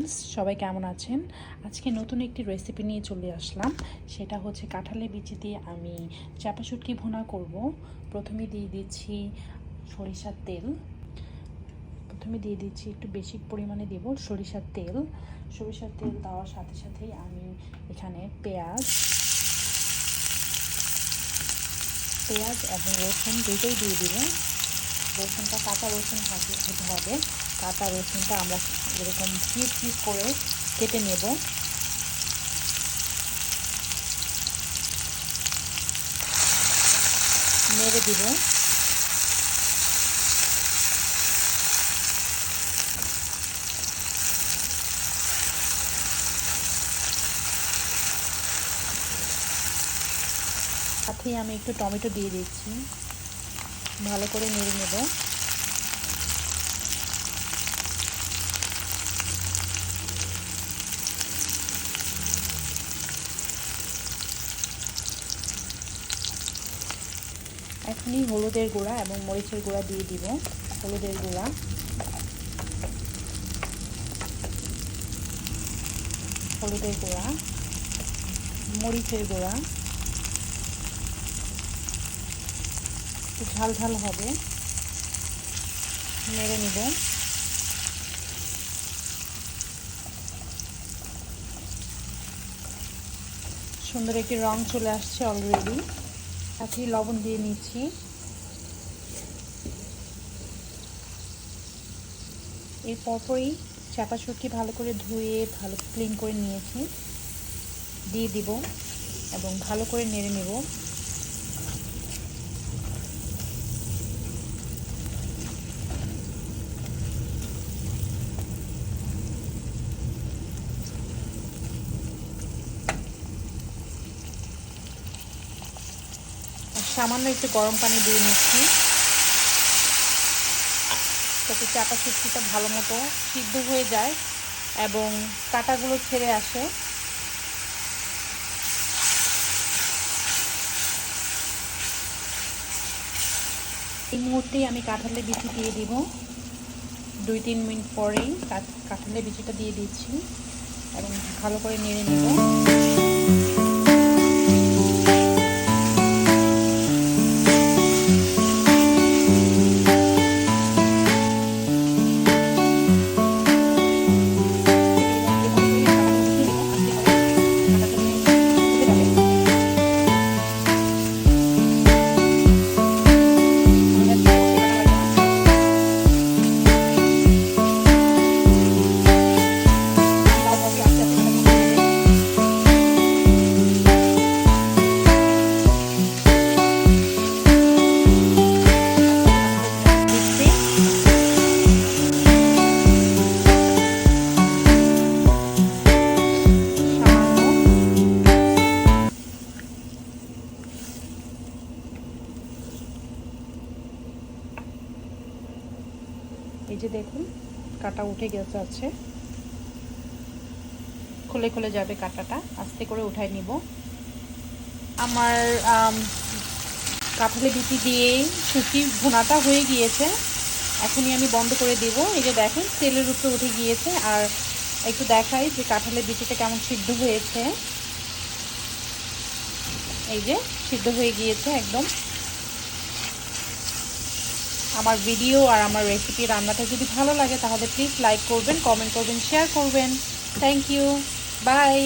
Friends, সবাই কেমন আছেন? আজকে নতুন একটি রেসিপি নিয়ে চলে আসলাম। সেটা হচ্ছে কাঁঠালের বিচি দিয়ে আমি চাপা শুটকি ভুনা করব। প্রথমে দিয়ে দিচ্ছি সরিষার তেল। প্রথমে দিয়ে দিচ্ছি একটু বেশি পরিমাণে দেব সরিষার তেল। সরিষার তেল দেওয়ার সাথে সাথেই আমি এখানে পেঁয়াজ পেঁয়াজ এবং রসুন দুটোই দিয়ে দিব রসুনটা, কাঁচা রসুন হতে হতে হবে। কাঁচা রসুনটা আমরা এরকম পিস পিস করে কেটে নেব। নেড়ে দিব। সাথেই আমি একটু টমেটো দিয়ে দিচ্ছি। ভালো করে নেড়ে নেব। এখনই হলুদের গুঁড়া এবং মরিচের গুঁড়া দিয়ে দিব, হলুদের গুঁড়া। হলুদের গুঁড়া, মরিচের গুঁড়া। একটু ঝাল ঝাল হবে। নেড়ে নিব। সুন্দর একটি রং চলে আসছে অলরেডি সাথে লবণ দিয়ে নিচ্ছি। এর পরপরই চাপা শুটকি ভালো করে ধুয়ে, ভালো ক্লিন করে নিয়েছি। দিয়ে দিব এবং ভালো করে নেড়ে নেব। সামান্য একটু গরম পানি দিয়ে নিচ্ছি। যাতে চাপা শুটকিটা ভালো মতো সিদ্ধ হয়ে যায় এবং কাটাগুলো ছেড়ে আসে। এই মুহূর্তেই আমি কাঁঠালের বিচি দিয়ে দিব। দুই তিন মিনিট পরেই কাঁঠালের বিচিটা দিয়ে দিচ্ছি এবং ভালো করে নেড়ে নেব। এই যে দেখুন, কাটা উঠে গেছে আছে। খুলে খুলে যাবে কাটাটা, আস্তে করে উঠাই নিব। আমার কাঁঠালি বিচি দিয়ে সুচি ভুনাটা হয়ে গিয়েছে। এখনই আমি বন্ধ করে দেব। এই যে দেখেন, তেলের উপরে উঠে গিয়েছে। আর একটু দেখাই যে কাঁঠালের বিচিটা কেমন সিদ্ধ হয়েছে। এই যে সিদ্ধ হয়ে গিয়েছে একদম। আমার ভিডিও আর আমার রেসিপি রান্নাটা যদি ভালো লাগে তাহলে প্লিজ লাইক করবেন কমেন্ট করবেন শেয়ার করবেন। Thank you bye